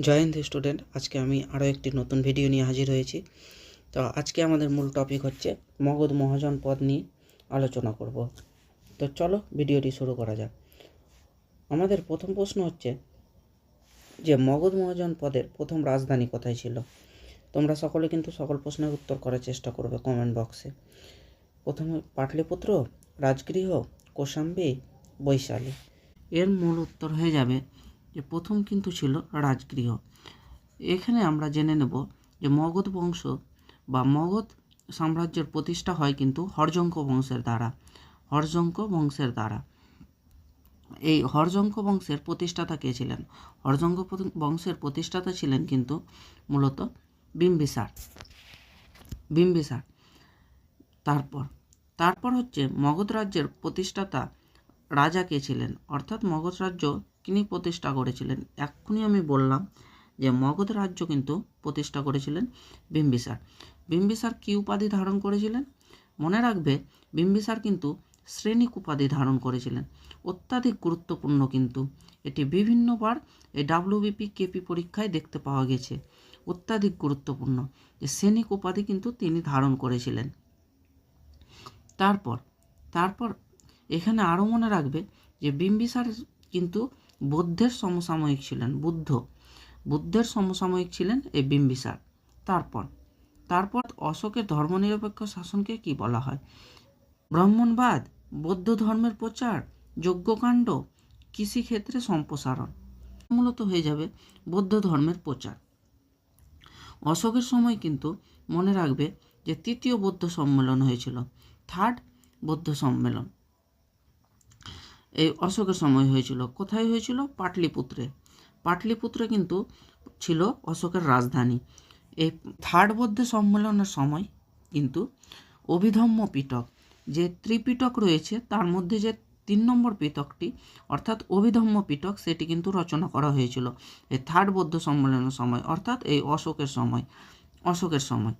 জয় Hind student আজকে আমি আরও একটি নতুন ভিডিও নিয়ে হাজির হয়েছি। তো আজকে আমাদের মূল টপিক হচ্ছে মগধ মহাজন পদ নিয়ে আলোচনা করব। তো চলো ভিডিওটি শুরু করা যাক। আমাদের প্রথম প্রশ্ন হচ্ছে যে মগধ মহাজন পদের প্রথম রাজধানী কোথায় ছিল? তোমরা সকলে কিন্তু সকল প্রশ্নের উত্তর করার চেষ্টা করবে কমেন্ট বক্সে প্রথমে পাটলিপুত্র, রাজগৃহ, কোশাম্বী, বৈশালী। এর মূল উত্তর হয়ে যাবে যে প্রথম কিন্তু ছিল রাজগৃহ। এখানে আমরা জেনে নেব যে মগধ বংশ বা মগধ সাম্রাজ্যের প্রতিষ্ঠা হয় কিন্তু হরজঙ্ক বংশের দ্বারা। হরজঙ্ক বংশের দ্বারা। এই হরজঙ্ক বংশের প্রতিষ্ঠাতা কে ছিলেন? হরজঙ্ক বংশের প্রতিষ্ঠাতা ছিলেন কিন্তু মূলত বিম্বিসার। বিম্বিসার। তারপর তারপর হচ্ছে মগধ রাজ্যের প্রতিষ্ঠাতা রাজা কে ছিলেন? অর্থাৎ মগধ রাজ্য তিনি প্রতিষ্ঠা করেছিলেন। এক্ষুনি আমি বললাম যে মগধ রাজ্য কিন্তু প্রতিষ্ঠা করেছিলেন বিম্বিসার। বিম্বিসার কী উপাধি ধারণ করেছিলেন? মনে রাখবে, বিম্বিসার কিন্তু শ্রেণিক উপাধি ধারণ করেছিলেন। অত্যাধিক গুরুত্বপূর্ণ কিন্তু। এটি বিভিন্নবার এই ডাব্লিউবিপি কেপি পরীক্ষায় দেখতে পাওয়া গেছে। অত্যাধিক গুরুত্বপূর্ণ। যে শ্রেণিক উপাধি কিন্তু তিনি ধারণ করেছিলেন। তারপর তারপর এখানে আরও মনে রাখবে যে বিম্বিসার কিন্তু বৌদ্ধের সমসাময়িক ছিলেন বুদ্ধ। বুদ্ধের সমসাময়িক ছিলেন এই বিম্বিসার। তারপর তারপর অশোকের ধর্মনিরপেক্ষ শাসনকে কি বলা হয়? ব্রাহ্মণবাদ, বৌদ্ধ ধর্মের প্রচার, যজ্ঞকাণ্ড, কৃষিক্ষেত্রে সম্প্রসারণ, মূলত হয়ে যাবে বৌদ্ধ ধর্মের প্রচার। অশোকের সময় কিন্তু মনে রাখবে যে তৃতীয় বৌদ্ধ সম্মেলন হয়েছিল থার্ড বৌদ্ধ সম্মেলন। এই অশোকের সময় হয়েছিল। কোথায় হয়েছিল? পাটলিপুত্রে। পাটলিপুত্রে কিন্তু ছিল অশোকের রাজধানী। এই থার্ড বৌদ্ধ সম্মেলনের সময় কিন্তু অভিধম্য পিটক, যে ত্রিপিটক রয়েছে, তার মধ্যে যে তিন নম্বর পিটকটি, অর্থাৎ অভিধম্য পিটক, সেটি কিন্তু রচনা করা হয়েছিল এই থার্ড বৌদ্ধ সম্মেলনের সময়, অর্থাৎ এই অশোকের সময় অশোকের সময়।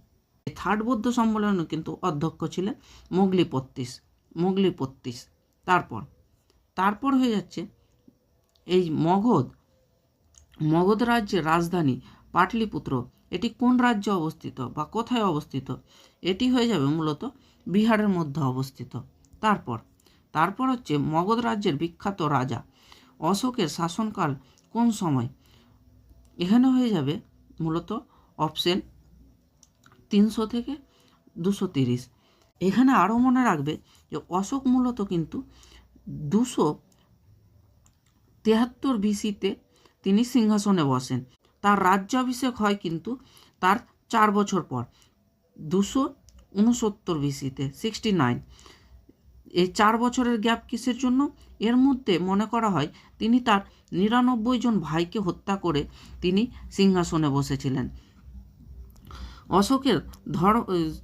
এই থার্ড বৌদ্ধ সম্মেলনে কিন্তু অধ্যক্ষ ছিলেন মোগলি পত্তিস মোগলি পত্তিস। তারপর তারপর হয়ে যাচ্ছে এই মগধ। মগধ রাজ্যের রাজধানী পাটলিপুত্র। এটি কোন রাজ্যে অবস্থিত বা কোথায় অবস্থিত? এটি হয়ে যাবে মূলত বিহারের মধ্যে অবস্থিত। তারপর তারপর হচ্ছে মগধ রাজ্যের বিখ্যাত রাজা। অশোকের শাসনকাল কোন সময়? এখানে হয়ে যাবে মূলত অপশন তিনশো থেকে দুশো তিরিশ। এখানে আরও মনে রাখবে যে অশোক মূলত কিন্তু দুশো তেহাত্তর বিসিতে তিনি সিংহাসনে বসেন। তার রাজ্যাভিষেক হয় কিন্তু তার চার বছর পর, দুশো উনসত্তর বিসিতে সিক্সটি নাইন এই চার বছরের গ্যাপ কিসের জন্য? এর মধ্যে মনে করা হয়, তিনি তার নিরানব্বই জন ভাইকে হত্যা করে তিনি সিংহাসনে বসেছিলেন। অশোকের, ধর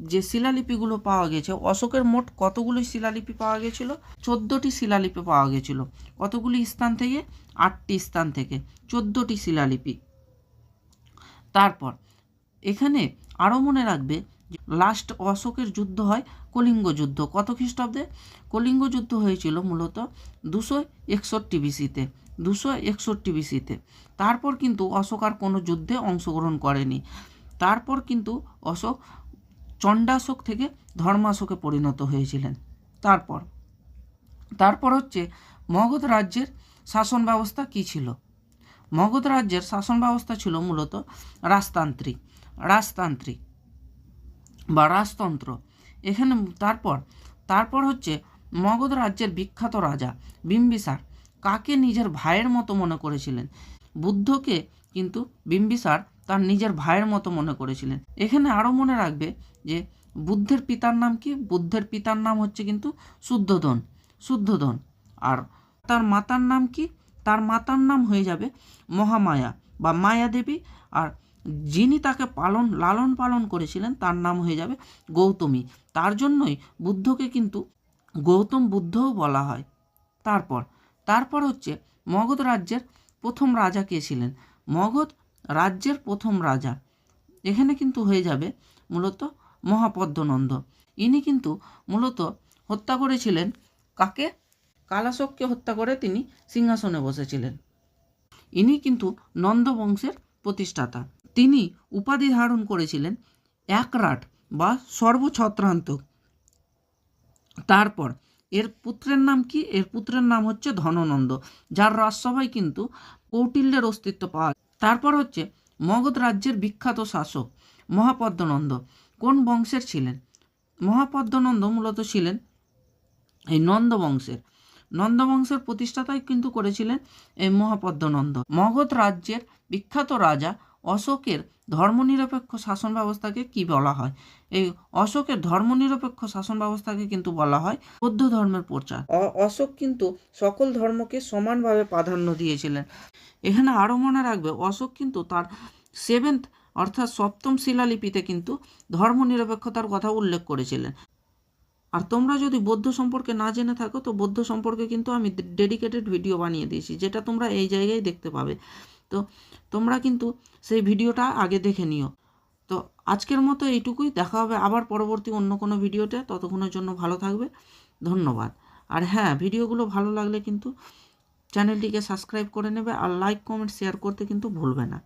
যে শিলালিপিগুলো পাওয়া গেছে, অশোকের মোট কতগুলি শিলালিপি পাওয়া গেছিল? চোদ্দোটি শিলালিপি পাওয়া গেছিল। কতগুলি স্থান থেকে? আটটি স্থান থেকে। চোদ্দোটি শিলালিপি। তারপর, এখানে আরও মনে রাখবে লাস্ট অশোকের যুদ্ধ হয় কলিঙ্গ যুদ্ধ। কত খ্রিস্টাব্দে? কলিঙ্গ যুদ্ধ হয়েছিল মূলত দুশো একষট্টি বিসিতে। দুশো একষট্টি বিসিতে। তারপর কিন্তু অশোক আর কোনো যুদ্ধে অংশগ্রহণ করেনি। তারপর কিন্তু অশোক চণ্ডাশোক থেকে ধর্মাশোকে পরিণত হয়েছিলেন। তারপর তারপর হচ্ছে মগধ রাজ্যের শাসন ব্যবস্থা কী ছিল? মগধ রাজ্যের শাসন ব্যবস্থা ছিল মূলত রাজতান্ত্রিক রাজতান্ত্রিক বা রাজতন্ত্র। এখানে তারপর তারপর হচ্ছে মগধ রাজ্যের বিখ্যাত রাজা বিম্বিসার কাকে নিজের ভাইয়ের মতো মনে করেছিলেন? বুদ্ধকে কিন্তু বিম্বিসার তার নিজের ভাইয়ের মতো মনে করেছিলেন। এখানে আরও মনে রাখবে যে, বুদ্ধের পিতার নাম কি? বুদ্ধের পিতার নাম হচ্ছে কিন্তু শুদ্ধোধন শুদ্ধোধন আর তার মাতার নাম কি? তার মাতার নাম হয়ে যাবে মহামায়া বা মায়া দেবী। আর যিনি তাকে পালন, লালন পালন করেছিলেন, তার নাম হয়ে যাবে গৌতমী। তার জন্যই বুদ্ধকে কিন্তু গৌতম বুদ্ধও বলা হয়। তারপর তারপর হচ্ছে মগধ রাজ্যের প্রথম রাজা কে ছিলেন? মগধ রাজ্যের প্রথম রাজা। এখানে কিন্তু হয়ে যাবে মূলত মহাপদ্মনন্দ। ইনি কিন্তু মূলত হত্যা করেছিলেন। কাকে? কালাশোককে হত্যা করে তিনি সিংহাসনে বসেছিলেন। ইনি কিন্তু নন্দ বংশের প্রতিষ্ঠাতা। তিনি উপাধি ধারণ করেছিলেন একরাট বা সর্বছত্রান্তক তারপর এর পুত্রের নাম কি? এর পুত্রের নাম হচ্ছে ধননন্দ, যার রাজসভায় কিন্তু কৌটিল্যের অস্তিত্ব পাওয়া। তারপর হচ্ছে মগধ রাজ্যের বিখ্যাত শাসক মহাপদ্মনন্দ। কোন বংশের ছিলেন? মহাপদ্মনন্দ মূলত ছিলেন এই নন্দ বংশের। নন্দ বংশের প্রতিষ্ঠাতাই কিন্তু করেছিলেন এই মহাপদ্মনন্দ। মগধ রাজ্যের বিখ্যাত রাজা অশোকের ধর্মনিরপেক্ষ শাসন ব্যবস্থাকে কি বলা হয়? এই অশোকের ধর্মনিরপেক্ষ শাসন ব্যবস্থাকে কিন্তু বলা হয় বৌদ্ধ ধর্মের প্রচার। অশোক কিন্তু সকল ধর্মকে সমানভাবে প্রাধান্য দিয়েছিলেন। এখানে আরও মনে রাখবে অশোক কিন্তু তার সেভেন্থ অর্থাৎ সপ্তম শিলালিপিতে কিন্তু ধর্মনিরপেক্ষতার কথা উল্লেখ করেছিলেন। আর তোমরা যদি বৌদ্ধ সম্পর্কে না জেনে থাকো তো বৌদ্ধ সম্পর্কে কিন্তু আমি ডেডিকেটেড ভিডিও বানিয়ে দিয়েছি যেটা তোমরা এই জায়গায় দেখতে পাবে। তো তোমরা কিন্তু সেই ভিডিওটা আগে দেখে নিও। তো আজকের মতো এইটুকুই। দেখা হবে আবার পরবর্তী অন্য কোনো ভিডিওতে। ততক্ষণের জন্য ভালো থাকবে। ধন্যবাদ। আর হ্যাঁ ভিডিওগুলো ভালো লাগলে কিন্তু চ্যানেলটিকে সাবস্ক্রাইব করে নেবে। আর লাইক, কমেন্ট, শেয়ার করতে কিন্তু ভুলবে না।